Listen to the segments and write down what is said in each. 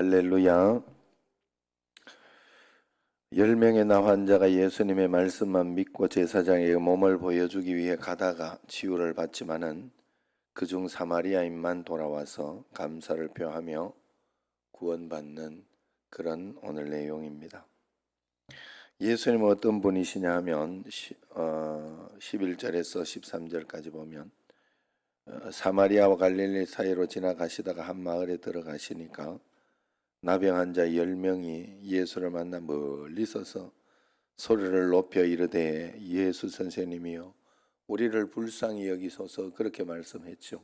할렐루야. 열 명의 나 환자가 예수님의 말씀만 믿고 제사장에게 몸을 보여주기 위해 가다가 치유를 받지만은 그중 사마리아인만 돌아와서 감사를 표하며 구원받는 그런 오늘 내용입니다. 예수님은 어떤 분이시냐 하면 시- 어, 11절에서 13절까지 보면 어, 사마리아와 갈릴리 사이로 지나가시다가 한 마을에 들어가시니까 나병 환자 10명이 예수를 만나 멀리 서서 소리를 높여 이르되 예수 선생님이여 우리를 불쌍히 여기소서 그렇게 말씀했죠.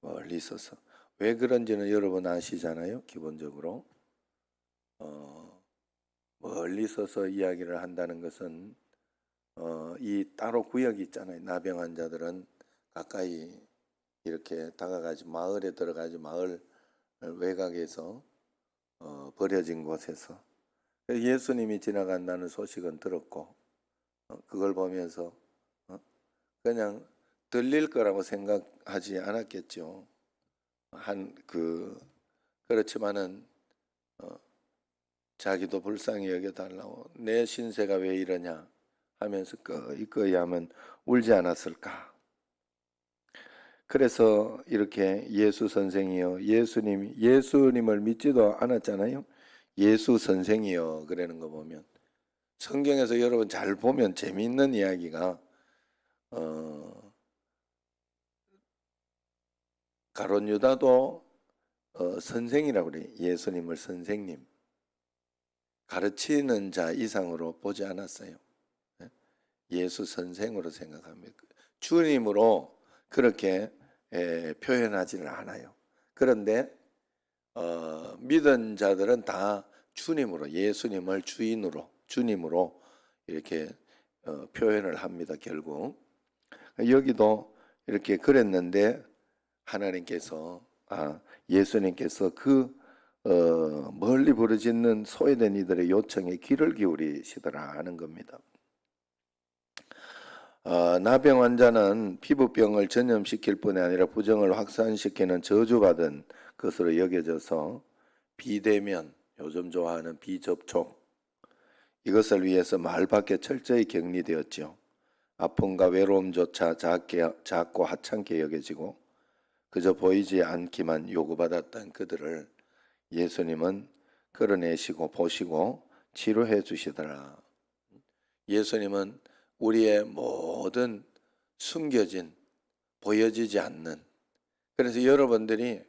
멀리 서서 왜 그런지는 여러분 아시잖아요. 기본적으로 어, 멀리 서서 이야기를 한다는 것은 어, 이 따로 구역이 있잖아요. 나병 환자들은 가까이 이렇게 다가가지 마을에 들어가지 마을 외곽에서 어, 버려진 곳에서 예수님이 지나간다는 소식은 들었고 어, 그걸 보면서 어, 그냥 들릴 거라고 생각하지 않았겠죠. 한 그 그렇지만은 어, 자기도 불쌍히 여겨달라고 내 신세가 왜 이러냐 하면서 거이거이 하면 울지 않았을까. 그래서 이렇게 예수 선생이요 예수님 예수님을 믿지도 않았잖아요. 예수 선생이요 그러는 거 보면 성경에서 여러분 잘 보면 재미있는 이야기가 어, 가론 유다도 어, 선생이라고 그래 예수님을 선생님 가르치는 자 이상으로 보지 않았어요. 예? 예수 선생으로 생각합니다. 주님으로 그렇게 에, 표현하지는 않아요. 그런데 어, 믿은 자들은 다 주님으로 예수님을 주인으로 주님으로 이렇게 어, 표현을 합니다. 결국 여기도 이렇게 그랬는데 하나님께서 아, 예수님께서 그 어, 멀리 부르짖는 소외된 이들의 요청에 귀를 기울이시더라 하는 겁니다. 어, 나병 환자는 피부병을 전염시킬 뿐이 아니라 부정을 확산시키는 저주받은 것으로 여겨져서 비대면, 요즘 좋아하는 비접촉 이것을 위해서 말 밖에 철저히 격리되었죠. 아픔과 외로움조차 작게, 작고 하찮게 여겨지고 그저 보이지 않기만 요구받았던 그들을 예수님은 끌어내시고 보시고 치료해 주시더라. 예수님은 우리의 모든 숨겨진 보여지지 않는 그래서 여러분들이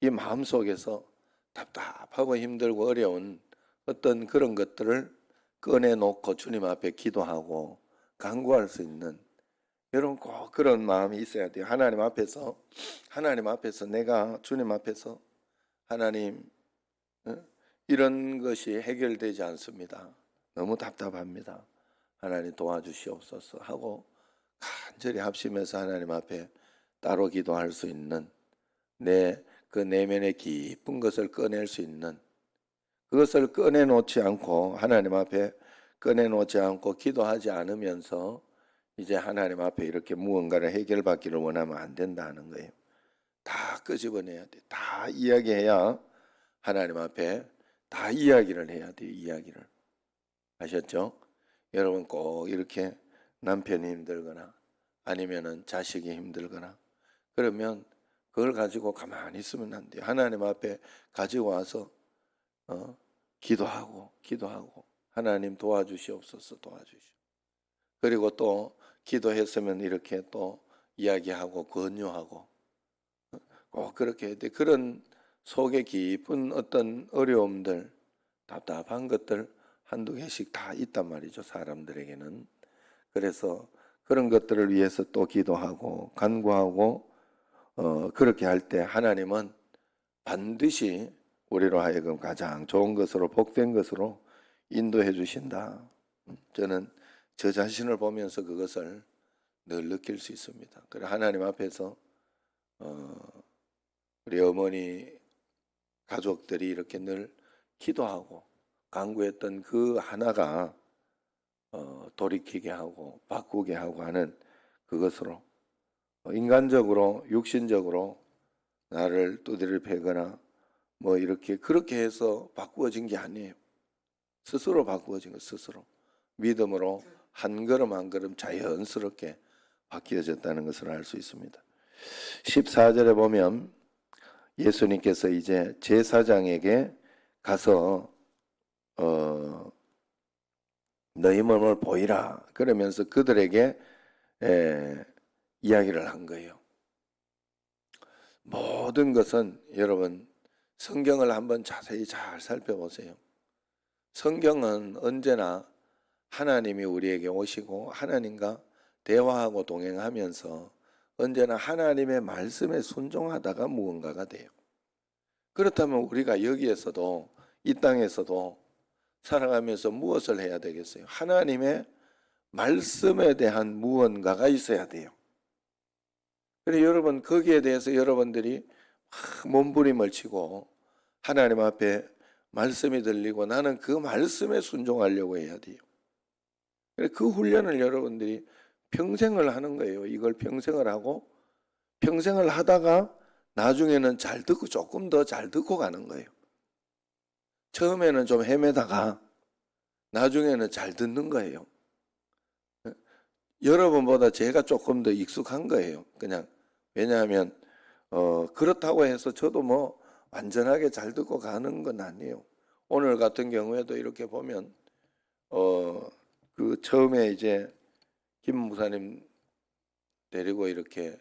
이 마음 속에서 답답하고 힘들고 어려운 어떤 그런 것들을 꺼내놓고 주님 앞에 기도하고 간구할 수 있는 여러분 꼭 그런 마음이 있어야 돼요. 하나님 앞에서 하나님 앞에서 내가 주님 앞에서 하나님 어? 이런 것이 해결되지 않습니다. 너무 답답합니다. 하나님 도와주시옵소서 하고 간절히 합심해서 하나님 앞에 따로 기도할 수 있는 내 그 내면의 깊은 것을 꺼낼 수 있는 그것을 꺼내놓지 않고 하나님 앞에 꺼내놓지 않고 기도하지 않으면서 이제 하나님 앞에 이렇게 무언가를 해결받기를 원하면 안 된다는 거예요. 다 끄집어내야 돼. 다 이야기해야 하나님 앞에 다 이야기를 해야 돼요. 이야기를. 아셨죠? 여러분 꼭 이렇게 남편이 힘들거나 아니면은 자식이 힘들거나 그러면 그걸 가지고 가만히 있으면 안 돼요. 하나님 앞에 가지고 와서 어, 기도하고 기도하고 하나님 도와주시옵소서 도와주시오. 그리고 또 기도했으면 이렇게 또 이야기하고 권유하고 어, 꼭 그렇게 해야 돼. 그런 속에 깊은 어떤 어려움들, 답답한 것들 한두 개씩 다 있단 말이죠. 사람들에게는. 그래서 그런 것들을 위해서 또 기도하고 간구하고 어, 그렇게 할 때 하나님은 반드시 우리로 하여금 가장 좋은 것으로 복된 것으로 인도해 주신다. 저는 저 자신을 보면서 그것을 늘 느낄 수 있습니다. 그래 하나님 앞에서 어, 우리 어머니 가족들이 이렇게 늘 기도하고 간구했던 그 하나가 어, 돌이키게 하고 바꾸게 하고 하는 그것으로 어, 인간적으로 육신적으로 나를 두드려 패거나 뭐 이렇게 그렇게 해서 바꾸어진 게 아니에요. 스스로 바꾸어진 거 스스로 믿음으로 한 걸음 한 걸음 자연스럽게 바뀌어졌다는 것을 알 수 있습니다. 14절에 보면 예수님께서 이제 제사장에게 가서 어 너희 몸을 보이라 그러면서 그들에게 에, 이야기를 한 거예요. 모든 것은 여러분 성경을 한번 자세히 잘 살펴보세요. 성경은 언제나 하나님이 우리에게 오시고 하나님과 대화하고 동행하면서 언제나 하나님의 말씀에 순종하다가 무언가가 돼요. 그렇다면 우리가 여기에서도 이 땅에서도 살아가면서 무엇을 해야 되겠어요? 하나님의 말씀에 대한 무언가가 있어야 돼요. 그래 여러분 거기에 대해서 여러분들이 막 몸부림을 치고 하나님 앞에 말씀이 들리고 나는 그 말씀에 순종하려고 해야 돼요. 그래 그 훈련을 여러분들이 평생을 하는 거예요. 이걸 평생을 하고 평생을 하다가 나중에는 잘 듣고 조금 더 잘 듣고 가는 거예요. 처음에는 좀 헤매다가 나중에는 잘 듣는 거예요. 여러분보다 제가 조금 더 익숙한 거예요. 그냥 왜냐하면 어 그렇다고 해서 저도 뭐 완전하게 잘 듣고 가는 건 아니에요. 오늘 같은 경우에도 이렇게 보면 어 그 처음에 이제 김 목사님 데리고 이렇게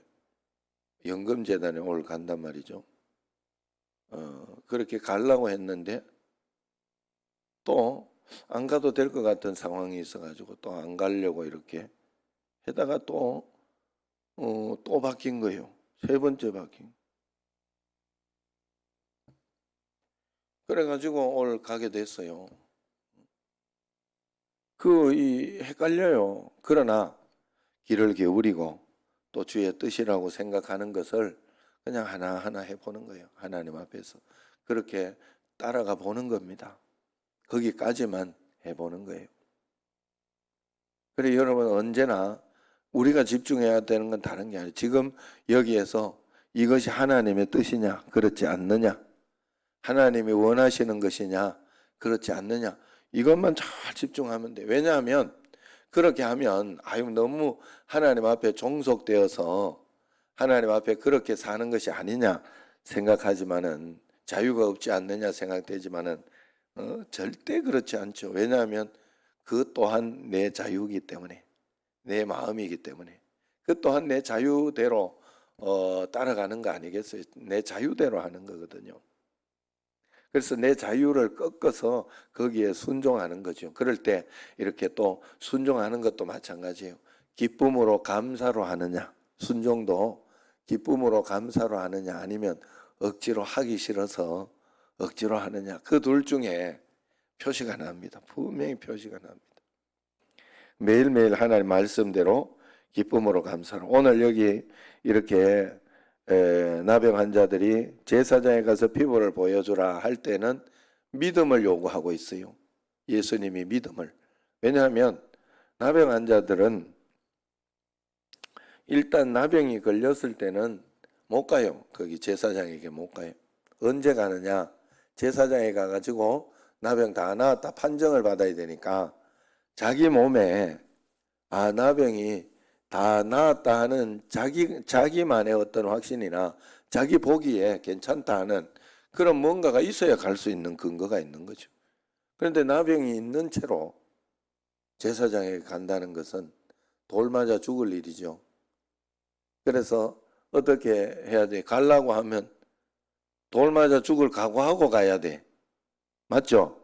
연금재단에 오늘 간단 말이죠. 어 그렇게 가려고 했는데 또 안 가도 될 것 같은 상황이 있어가지고 또 안 가려고 이렇게 해다가 또, 어, 또 바뀐 거예요. 세 번째 바뀐. 그래가지고 오늘 가게 됐어요. 그, 이, 헷갈려요. 그러나 길을 기울이고 또 주의 뜻이라고 생각하는 것을 그냥 하나하나 해보는 거예요. 하나님 앞에서. 그렇게 따라가 보는 겁니다. 거기까지만 해보는 거예요. 그래 여러분 언제나 우리가 집중해야 되는 건 다른 게 아니에요. 지금 여기에서 이것이 하나님의 뜻이냐 그렇지 않느냐 하나님이 원하시는 것이냐 그렇지 않느냐 이것만 잘 집중하면 돼. 왜냐하면 그렇게 하면 아유 너무 하나님 앞에 종속되어서 하나님 앞에 그렇게 사는 것이 아니냐 생각하지만은 자유가 없지 않느냐 생각되지만은 어, 절대 그렇지 않죠. 왜냐하면 그 또한 내 자유이기 때문에 내 마음이기 때문에 그 또한 내 자유대로 어, 따라가는 거 아니겠어요? 내 자유대로 하는 거거든요. 그래서 내 자유를 꺾어서 거기에 순종하는 거죠. 그럴 때 이렇게 또 순종하는 것도 마찬가지예요. 기쁨으로 감사로 하느냐, 순종도 기쁨으로 감사로 하느냐, 아니면 억지로 하기 싫어서 억지로 하느냐, 그 둘 중에 표시가 납니다. 분명히 표시가 납니다. 매일매일 하나님 말씀대로 기쁨으로 감사로. 오늘 여기 이렇게 에, 나병 환자들이 제사장에 가서 피부를 보여주라 할 때는 믿음을 요구하고 있어요. 예수님이 믿음을. 왜냐하면 나병 환자들은 일단 나병이 걸렸을 때는 못 가요. 거기 제사장에게 못 가요. 언제 가느냐? 제사장에 가가지고 나병 다 나았다 판정을 받아야 되니까 자기 몸에 아 나병이 다 나았다 하는 자기 자기만의 어떤 확신이나 자기 보기에 괜찮다 하는 그런 뭔가가 있어야 갈 수 있는 근거가 있는 거죠. 그런데 나병이 있는 채로 제사장에 간다는 것은 돌 맞아 죽을 일이죠. 그래서 어떻게 해야 돼? 가려고 하면 돌 맞아 죽을 각오하고 가야 돼. 맞죠?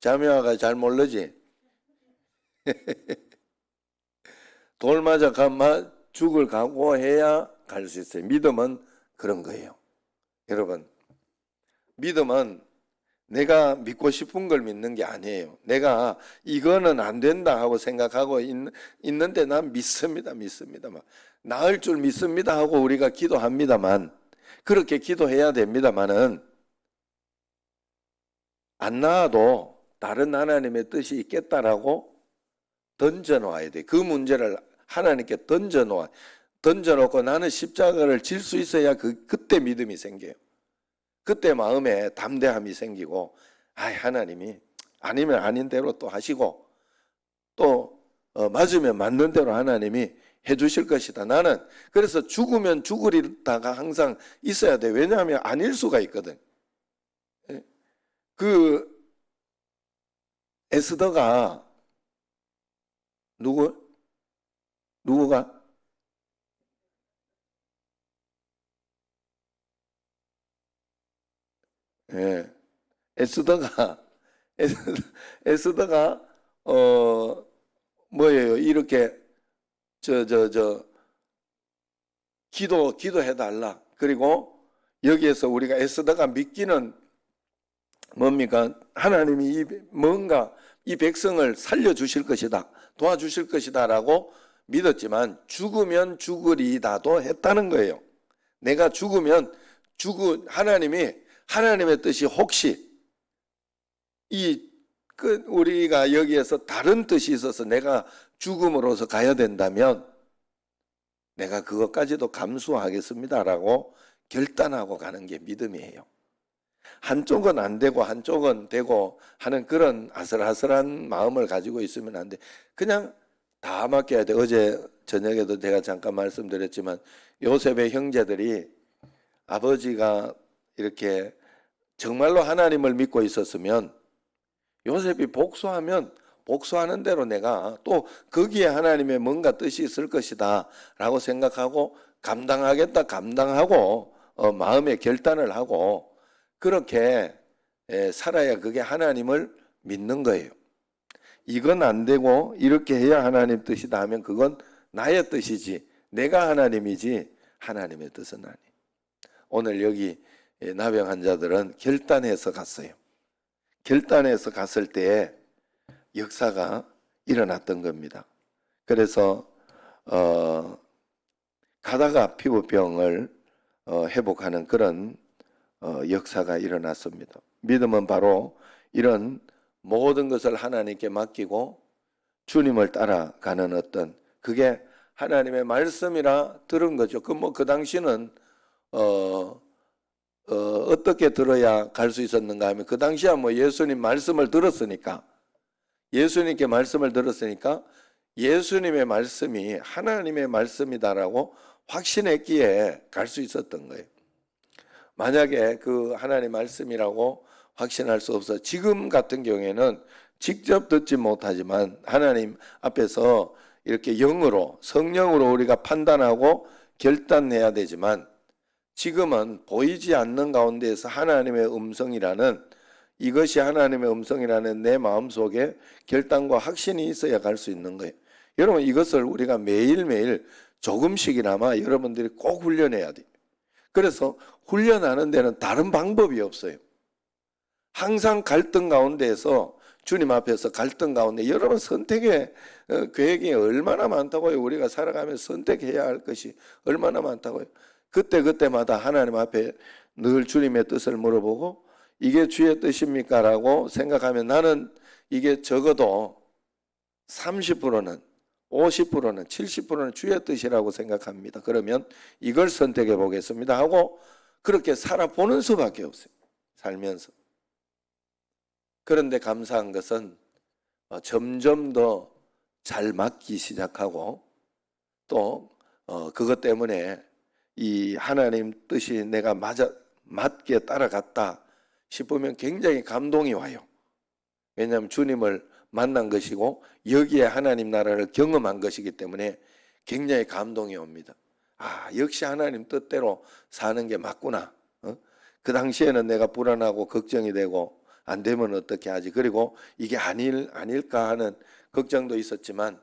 자매화가 잘 모르지? 돌 맞아 가마 죽을 각오해야 갈 수 있어요. 믿음은 그런 거예요. 여러분, 믿음은 내가 믿고 싶은 걸 믿는 게 아니에요. 내가 이거는 안 된다 하고 생각하고 있, 있는데 난 믿습니다. 믿습니다. 막 나을 줄 믿습니다 하고 우리가 기도합니다만 그렇게 기도해야 됩니다만은 안 나와도 다른 하나님의 뜻이 있겠다라고 던져놓아야 돼. 그 문제를 하나님께 던져놓아. 던져놓고 나는 십자가를 질 수 있어야 그, 그때 믿음이 생겨요. 그때 마음에 담대함이 생기고 아 하나님이 아니면 아닌 대로 또 하시고 또 어, 맞으면 맞는 대로 하나님이 해 주실 것이다. 나는 그래서 죽으면 죽으리다가 항상 있어야 돼. 왜냐하면 아닐 수가 있거든. 예. 그 에스더가 누구 누구가 예 에스더가 에스더, 에스더가 어 뭐예요 이렇게 저 저 저 기도 기도해 달라 그리고 여기에서 우리가 에스더가 믿기는 뭡니까 하나님이 이 뭔가 이 백성을 살려 주실 것이다 도와주실 것이다 라고 믿었지만 죽으면 죽으리다도 했다는 거예요. 내가 죽으면 죽은 하나님이 하나님의 뜻이 혹시 이 그 우리가 여기에서 다른 뜻이 있어서 내가 죽음으로서 가야 된다면 내가 그것까지도 감수하겠습니다라고 결단하고 가는 게 믿음이에요. 한쪽은 안 되고 한쪽은 되고 하는 그런 아슬아슬한 마음을 가지고 있으면 안 돼. 그냥 다 맡겨야 돼. 어제 저녁에도 제가 잠깐 말씀드렸지만 요셉의 형제들이 아버지가 이렇게 정말로 하나님을 믿고 있었으면 요셉이 복수하면 복수하는 대로 내가 또 거기에 하나님의 뭔가 뜻이 있을 것이다 라고 생각하고 감당하겠다 감당하고 어, 마음의 결단을 하고 그렇게 에, 살아야 그게 하나님을 믿는 거예요. 이건 안 되고 이렇게 해야 하나님 뜻이다 하면 그건 나의 뜻이지 내가 하나님이지 하나님의 뜻은 아니. 오늘 여기 예, 나병 환자들은 결단해서 갔어요. 결단해서 갔을 때에 역사가 일어났던 겁니다. 그래서 어, 가다가 피부병을 어, 회복하는 그런 어, 역사가 일어났습니다. 믿음은 바로 이런 모든 것을 하나님께 맡기고 주님을 따라가는 어떤 그게 하나님의 말씀이라 들은 거죠. 그 뭐 그 당시는 어, 어 어떻게 들어야 갈 수 있었는가 하면 그 당시야 뭐 예수님 말씀을 들었으니까 예수님께 말씀을 들었으니까 예수님의 말씀이 하나님의 말씀이다라고 확신했기에 갈 수 있었던 거예요. 만약에 그 하나님 말씀이라고 확신할 수 없어 지금 같은 경우에는 직접 듣지 못하지만 하나님 앞에서 이렇게 영으로 성령으로 우리가 판단하고 결단해야 되지만 지금은 보이지 않는 가운데에서 하나님의 음성이라는 이것이 하나님의 음성이라는 내 마음 속에 결단과 확신이 있어야 갈 수 있는 거예요. 여러분 이것을 우리가 매일매일 조금씩이나마 여러분들이 꼭 훈련해야 돼요. 그래서 훈련하는 데는 다른 방법이 없어요. 항상 갈등 가운데에서 주님 앞에서 갈등 가운데 여러분 선택의 어, 계획이 얼마나 많다고요. 우리가 살아가면서 선택해야 할 것이 얼마나 많다고요. 그때 그때마다 하나님 앞에 늘 주님의 뜻을 물어보고 이게 주의 뜻입니까 라고 생각하면 나는 이게 적어도 30%는 50%는 70%는 주의 뜻이라고 생각합니다. 그러면 이걸 선택해 보겠습니다 하고 그렇게 살아보는 수밖에 없어요. 살면서. 그런데 감사한 것은 어, 점점 더 잘 맞기 시작하고 또 어, 그것 때문에 이 하나님 뜻이 내가 맞아 맞게 따라갔다 싶으면 굉장히 감동이 와요. 왜냐하면 주님을 만난 것이고 여기에 하나님 나라를 경험한 것이기 때문에 굉장히 감동이 옵니다. 아 역시 하나님 뜻대로 사는 게 맞구나. 어? 그 당시에는 내가 불안하고 걱정이 되고 안 되면 어떻게 하지? 그리고 이게 아닐 아닐까 하는 걱정도 있었지만 음?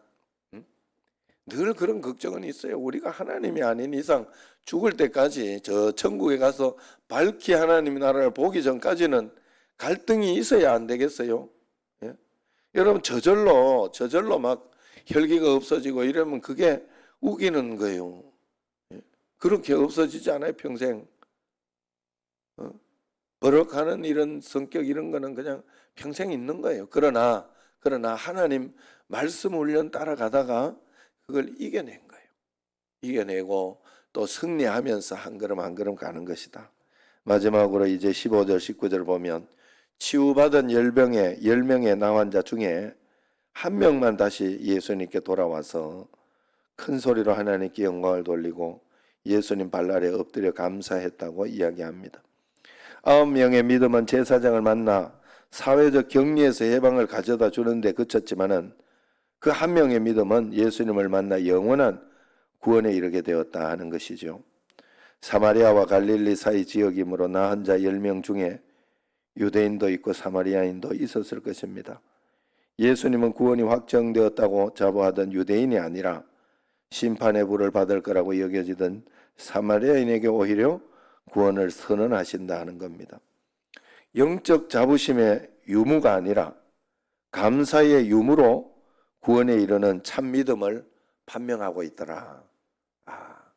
늘 그런 걱정은 있어요. 우리가 하나님이 아닌 이상 죽을 때까지 저 천국에 가서 밝히 하나님의 나라를 보기 전까지는 갈등이 있어야 안 되겠어요. 예? 여러분 저절로 저절로 막 혈기가 없어지고 이러면 그게 우기는 거예요. 예? 그렇게 없어지지 않아요 평생. 어? 버럭하는 이런 성격 이런 거는 그냥 평생 있는 거예요. 그러나 그러나 하나님 말씀 훈련 따라가다가 그걸 이겨낸 거예요. 이겨내고 또 승리하면서 한 걸음 한 걸음 가는 것이다. 마지막으로 이제 15절 19절 보면 치유받은 10명의 10명의 나환자 중에 한 명만 다시 예수님께 돌아와서 큰 소리로 하나님께 영광을 돌리고 예수님 발날에 엎드려 감사했다고 이야기합니다. 아홉 명의 믿음은 제사장을 만나 사회적 격리에서 해방을 가져다 주는데 그쳤지만은 그 한 명의 믿음은 예수님을 만나 영원한 구원에 이르게 되었다 하는 것이죠. 사마리아와 갈릴리 사이 지역이므로 나한 자 10명 중에 유대인도 있고 사마리아인도 있었을 것입니다. 예수님은 구원이 확정되었다고 자부하던 유대인이 아니라 심판의 불을 받을 거라고 여겨지던 사마리아인에게 오히려 구원을 선언하신다 하는 겁니다. 영적 자부심의 유무가 아니라 감사의 유무로 구원에 이르는 참 믿음을 판명하고 있더라. 아.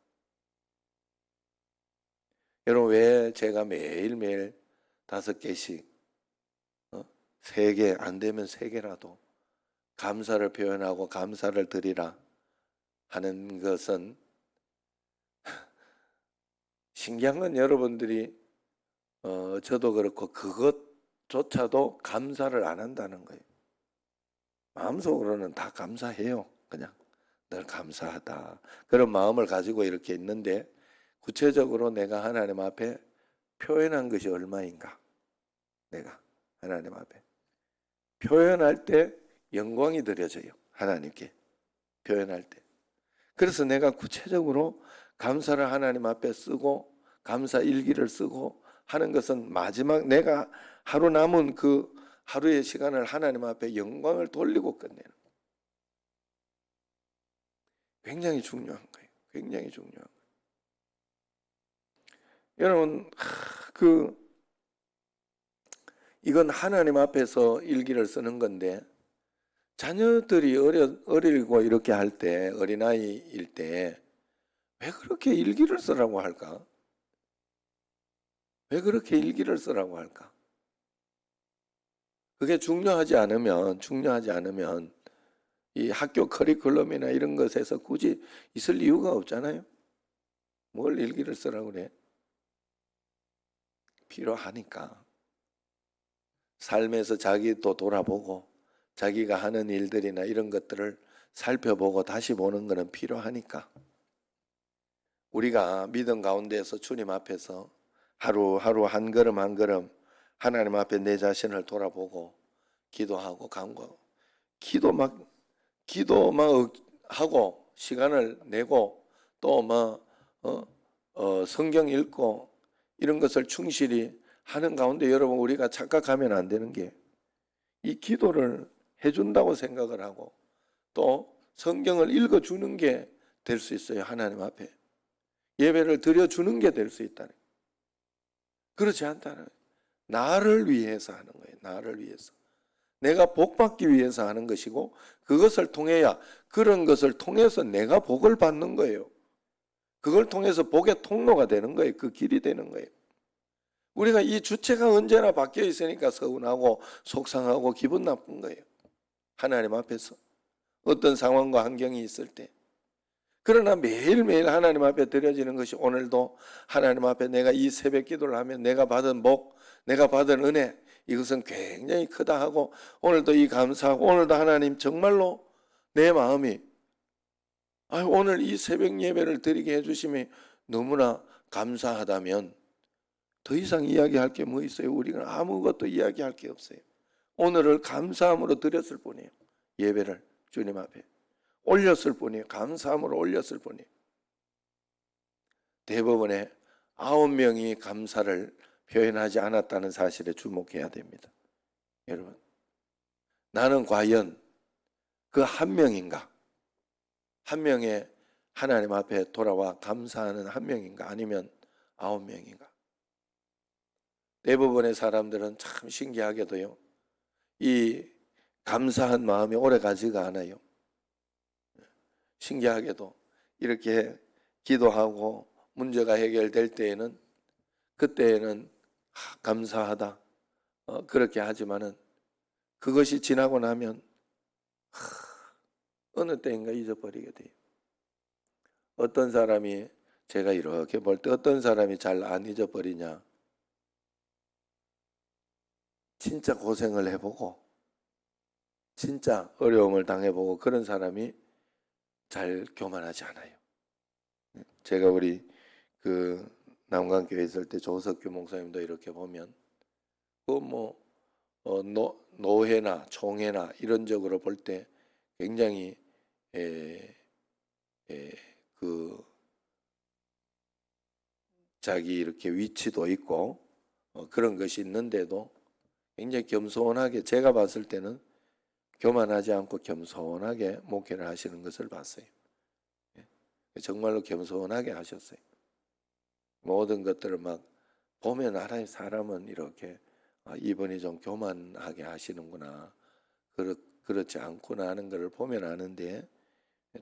여러분 왜 제가 매일매일 다섯 개씩 어? 세개 안 되면 세 개라도 감사를 표현하고 감사를 드리라 하는 것은 신기한 건 여러분들이 어 저도 그렇고 그것조차도 감사를 안 한다는 거예요. 마음속으로는 다 감사해요. 그냥 늘 감사하다. 그런 마음을 가지고 이렇게 있는데 구체적으로 내가 하나님 앞에 표현한 것이 얼마인가? 내가 하나님 앞에 표현할 때 영광이 드려져요. 하나님께 표현할 때. 그래서 내가 구체적으로 감사를 하나님 앞에 쓰고 감사 일기를 쓰고 하는 것은 마지막 내가 하루 남은 그 하루의 시간을 하나님 앞에 영광을 돌리고 끝내는 거예요. 굉장히 중요한 거예요. 굉장히 중요한 거예요. 여러분 하, 그 이건 하나님 앞에서 일기를 쓰는 건데 자녀들이 어려, 어리고 이렇게 할 때 어린아이일 때 왜 그렇게 일기를 쓰라고 할까? 왜 그렇게 일기를 쓰라고 할까? 그게 중요하지 않으면 중요하지 않으면 이 학교 커리큘럼이나 이런 것에서 굳이 있을 이유가 없잖아요. 뭘 일기를 쓰라고 그래? 필요하니까. 삶에서 자기도 돌아보고 자기가 하는 일들이나 이런 것들을 살펴보고 다시 보는 것은 필요하니까. 우리가 믿음 가운데에서 주님 앞에서 하루하루 한 걸음 한 걸음 하나님 앞에 내 자신을 돌아보고 기도하고 간구 기도 막 기도 막 하고 시간을 내고 또뭐 어, 어, 성경 읽고 이런 것을 충실히 하는 가운데 여러분 우리가 착각하면 안 되는 게 이 기도를 해준다고 생각을 하고 또 성경을 읽어주는 게 될 수 있어요 하나님 앞에. 예배를 드려주는 게 될 수 있다는 그렇지 않다는. 나를 위해서 하는 거예요. 나를 위해서. 내가 복 받기 위해서 하는 것이고 그것을 통해야 그런 것을 통해서 내가 복을 받는 거예요. 그걸 통해서 복의 통로가 되는 거예요. 그 길이 되는 거예요. 우리가 이 주체가 언제나 바뀌어 있으니까 서운하고 속상하고 기분 나쁜 거예요. 하나님 앞에서. 어떤 상황과 환경이 있을 때. 그러나 매일매일 하나님 앞에 드려지는 것이 오늘도 하나님 앞에 내가 이 새벽 기도를 하면 내가 받은 복, 내가 받은 은혜 이것은 굉장히 크다 하고 오늘도 이 감사하고 오늘도 하나님 정말로 내 마음이 아 오늘 이 새벽 예배를 드리게 해주심이 너무나 감사하다면 더 이상 이야기할 게 뭐 있어요? 우리는 아무것도 이야기할 게 없어요. 오늘을 감사함으로 드렸을 뿐이에요. 예배를 주님 앞에 올렸을 뿐이에요. 감사함으로 올렸을 뿐이에요. 대법원에 아홉 명이 감사를 표현하지 않았다는 사실에 주목해야 됩니다. 여러분, 나는 과연 그 한 명인가? 한 명의 하나님 앞에 돌아와 감사하는 한 명인가? 아니면 아홉 명인가? 대부분의 사람들은 참 신기하게도요. 이 감사한 마음이 오래 가지가 않아요. 신기하게도 이렇게 기도하고 문제가 해결될 때에는 그때에는 아, 감사하다 어, 그렇게 하지만은 그것이 지나고 나면 하, 어느 때인가 잊어버리게 돼요. 어떤 사람이 제가 이렇게 볼 때 어떤 사람이 잘 안 잊어버리냐 진짜 고생을 해보고 진짜 어려움을 당해보고 그런 사람이 잘 교만하지 않아요. 제가 우리 그 남강교회 있을 때 조석규 목사님도 이렇게 보면 그뭐 어, 노, 노회나 총회나 이런 적으로 볼 때 굉장히 에, 에, 그 자기 이렇게 위치도 있고 어, 그런 것이 있는데도 굉장히 겸손하게 제가 봤을 때는 교만하지 않고 겸손하게 목회를 하시는 것을 봤어요. 예. 정말로 겸손하게 하셨어요. 모든 것들을 막 보면 하나님 사람은 이렇게 아, 이분이 좀 교만하게 하시는구나. 그렇, 그렇지 않구나 하는 것을 보면 아는데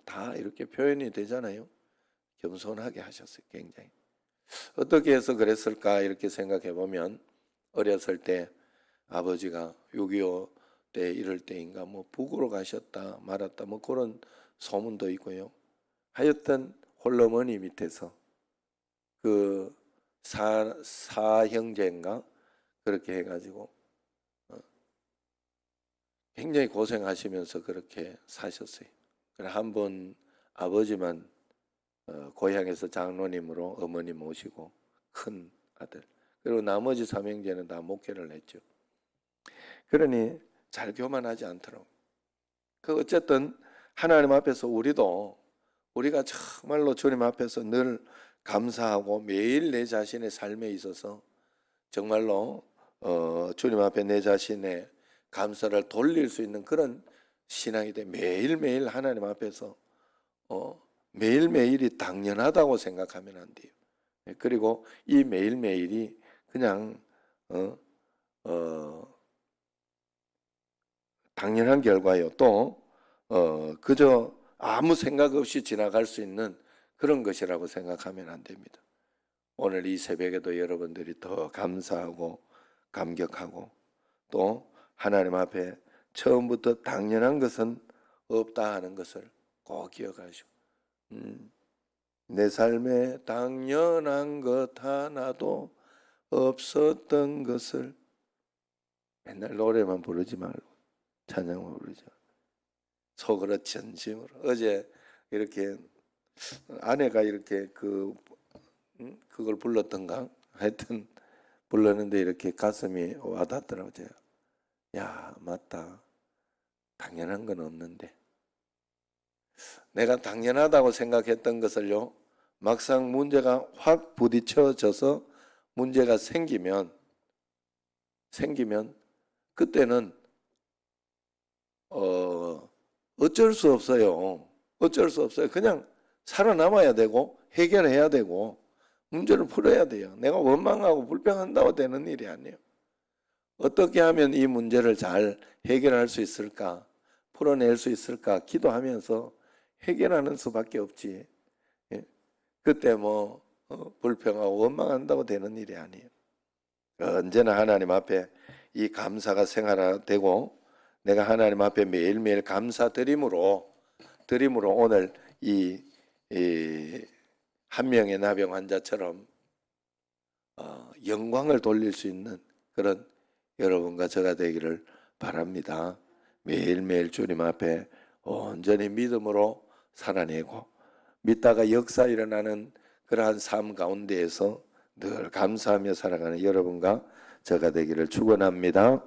다 이렇게 표현이 되잖아요. 겸손하게 하셨어요. 굉장히. 어떻게 해서 그랬을까 이렇게 생각해 보면 어렸을 때 아버지가 6.25 때 이럴 때인가 뭐 북으로 가셨다 말았다 뭐 그런 소문도 있고요. 하여튼 홀러머니 밑에서 그 사, 사형제인가 그렇게 해가지고 어, 굉장히 고생하시면서 그렇게 사셨어요. 한번 아버지만 어, 고향에서 장로님으로 어머니 모시고 큰 아들 그리고 나머지 삼형제는 다 목회를 했죠. 그러니 잘 교만하지 않도록 그 어쨌든 하나님 앞에서 우리도 우리가 정말로 주님 앞에서 늘 감사하고 매일 내 자신의 삶에 있어서 정말로 어, 주님 앞에 내 자신의 감사를 돌릴 수 있는 그런 신앙이 돼 매일매일 하나님 앞에서 어, 매일매일이 당연하다고 생각하면 안 돼요. 예, 그리고 이 매일매일이 그냥 어, 어, 당연한 결과요. 또 어, 그저 아무 생각 없이 지나갈 수 있는 그런 것이라고 생각하면 안 됩니다. 오늘 이 새벽에도 여러분들이 더 감사하고 감격하고 또 하나님 앞에 처음부터 당연한 것은 없다 하는 것을 꼭 기억하시고 음, 내 삶에 당연한 것 하나도 없었던 것을 맨날 노래만 부르지 말고 찬양만 부르죠. 속으로 진심으로 어제 이렇게 아내가 이렇게 그 음? 그걸 불렀던가 하여튼 불렀는데 이렇게 가슴이 와닿더라고요. 야 맞다 당연한 건 없는데 내가 당연하다고 생각했던 것을요 막상 문제가 확 부딪혀져서 문제가 생기면 생기면 그때는 어 어쩔 수 없어요. 어쩔 수 없어요. 그냥 살아남아야 되고 해결해야 되고 문제를 풀어야 돼요. 내가 원망하고 불평한다고 되는 일이 아니에요. 어떻게 하면 이 문제를 잘 해결할 수 있을까? 풀어낼 수 있을까? 기도하면서 해결하는 수밖에 없지. 예? 그때 뭐 어, 불평하고 원망한다고 되는 일이 아니에요. 언제나 하나님 앞에 이 감사가 생활화되고 내가 하나님 앞에 매일매일 감사드림으로 드림으로 오늘 이, 이 한 명의 나병 환자처럼 어, 영광을 돌릴 수 있는 그런 여러분과 저가 되기를 바랍니다. 매일매일 주님 앞에 온전히 믿음으로 살아내고 믿다가 역사 일어나는 그러한 삶 가운데에서 늘 감사하며 살아가는 여러분과 저가 되기를 축원합니다.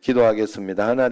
기도하겠습니다. 하나님